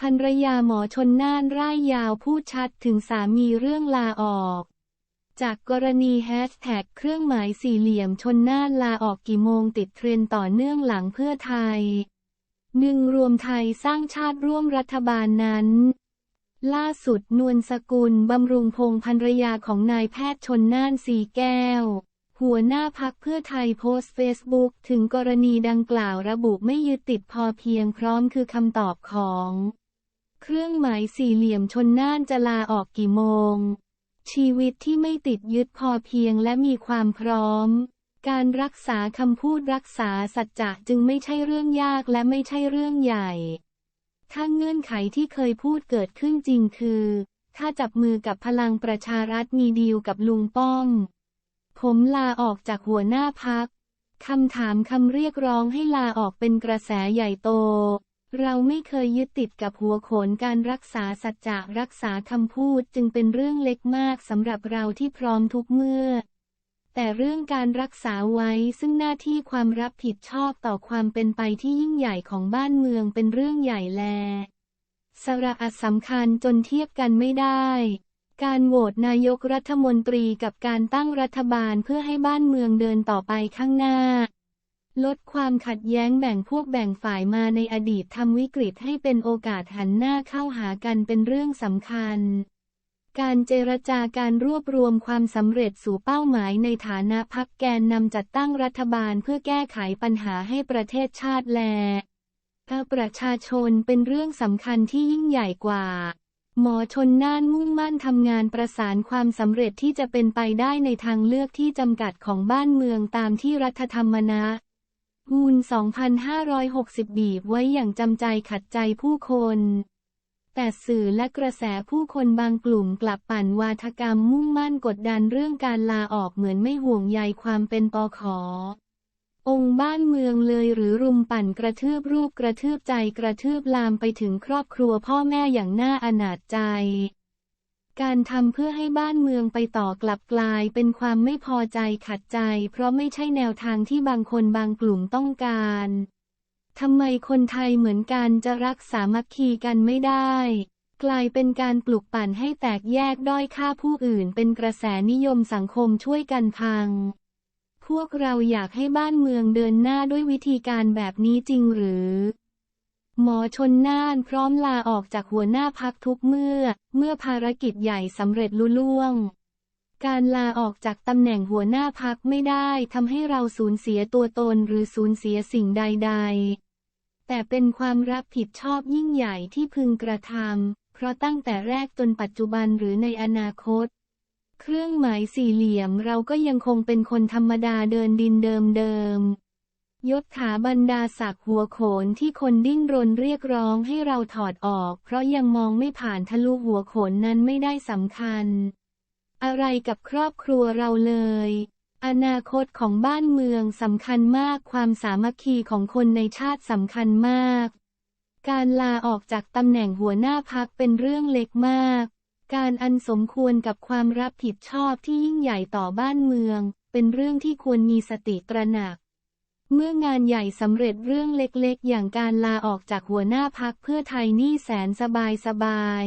ภรรยาหมอชนน่านร่ายยาวพูดชัดถึงสามีเรื่องลาออก จากกรณีแฮชแท็กเครื่องหมายสี่เหลี่ยมชนน่านลาออกกี่โมงติดเทรนต่อเนื่องหลังเพื่อไทยหนึ่งรวมไทยสร้างชาติร่วมรัฐบาลนั้น ล่าสุดนวลสกุลบำรุงพงศ์ภรรยาของนายแพทย์ชนน่านสีแก้ว หัวหน้าพักเพื่อไทยโพสต์เฟซบุ๊กถึงกรณีดังกล่าวระบุไม่ยึดติดพอเพียงพร้อมคือคำตอบของ เครื่องหมายสี่เหลี่ยมชนน่านจะลาออกกี่โมง ชีวิตที่ไม่ติดยึดพอเพียงและมีความพร้อม การรักษาคำพูดรักษาสัจจะจึงไม่ใช่เรื่องยากและไม่ใช่เรื่องใหญ่ ถ้าเงื่อนไขที่เคยพูดเกิดขึ้นจริงคือ ถ้าจับมือกับพลังประชารัฐมีดีลกับลุงป้อม ผมลาออกจากหัวหน้าพักคำถามคำเรียกร้องให้ลาออกเป็นกระแสใหญ่โต เราไม่เคยยึดติดกับหัวโขนการรักษาสัจจะรักษาคำพูดจึงเป็นเรื่องเล็กมากสำหรับเราที่พร้อมทุกเมื่อ แต่เรื่องการรักษาไว้ซึ่งหน้าที่ความรับผิดชอบต่อความเป็นไปที่ยิ่งใหญ่ของบ้านเมืองเป็นเรื่องใหญ่แล สระอัสำคัญจนเทียบกันไม่ได้ การโหวตนายกรัฐมนตรีกับการตั้งรัฐบาลเพื่อให้บ้านเมืองเดินต่อไปข้างหน้า ลดความขัดแย้งแบ่งพวกแบ่งฝ่ายมาในอดีตทำวิกฤตให้เป็นโอกาสหันหน้าเข้าหากันเป็นเรื่องสำคัญ การเจรจาการรวบรวมความสำเร็จสู่เป้าหมายในฐานะพักแกนนำจัดตั้งรัฐบาลเพื่อแก้ไขปัญหาให้ประเทศชาติแลถ้าประชาชนเป็นเรื่องสำคัญที่ยิ่งใหญ่กว่า หมอชนน่านมุ่งมั่นทำงานประสานความสำเร็จที่จะเป็นไปได้ในทางเลือกที่จำกัดของบ้านเมืองตามที่รัฐธรรมนู ญ2560 บีบไว้อย่างจำใจขัดใจผู้คน แต่สื่อและกระแสผู้คนบางกลุ่มกลับปั่นวาทกรรมมุ่งมั่นกดดันเรื่องการลาออกเหมือนไม่ห่วงใยความเป็นปอขอ องค์บ้านเมืองเลยหรือรุมปั่นกระทืบรูปกระทืบใจกระทืบลามไปถึงครอบครัวพ่อแม่อย่างน่าอนาจใจ การทำเพื่อให้บ้านเมืองไปต่อกลับกลายเป็นความไม่พอใจขัดใจ เพราะไม่ใช่แนวทางที่บางคนบางกลุ่มต้องการทำไมคนไทยเหมือนกันจะรักสามัคคีกันไม่ได้ กลายเป็นการปลุกปั่นให้แตกแยกด้อยค่าผู้อื่น เป็นกระแสนิยมสังคมช่วยกันพัง พวกเราอยากให้บ้านเมืองเดินหน้าด้วยวิธีการแบบนี้จริงหรือ หมอชนน่านพร้อมลาออกจากหัวหน้าพักทุกเมื่อ เมื่อภารกิจใหญ่สำเร็จลุล่วง การลาออกจากตำแหน่งหัวหน้าพักไม่ได้ทำให้เราสูญเสียตัวตนหรือสูญเสียสิ่งใด ๆ แต่เป็นความรับผิดชอบยิ่งใหญ่ที่พึงกระทำเพราะตั้งแต่แรกจนปัจจุบันหรือในอนาคต เครื่องหมายสี่เหลี่ยมเราก็ยังคงเป็นคนธรรมดาเดินดินเดิมๆ ยศถาบรรดาศักดิ์หัวโขนที่คนดิ้นรนเรียกร้องให้เราถอดออก เพราะยังมองไม่ผ่านทะลุหัวโขนนั้นไม่ได้สำคัญ อะไรกับครอบครัวเราเลย อนาคตของบ้านเมืองสำคัญมากความสามัคคีของคนในชาติสำคัญมาก การลาออกจากตำแหน่งหัวหน้าพักเป็นเรื่องเล็กมาก การอันสมควรกับความรับผิดชอบที่ยิ่งใหญ่ต่อบ้านเมือง เป็นเรื่องที่ควรมีสติตระหนัก เมื่องานใหญ่สำเร็จเรื่องเล็กๆ อย่างการลาออกจากหัวหน้าพักเพื่อไทยนี่แสนสบายสบาย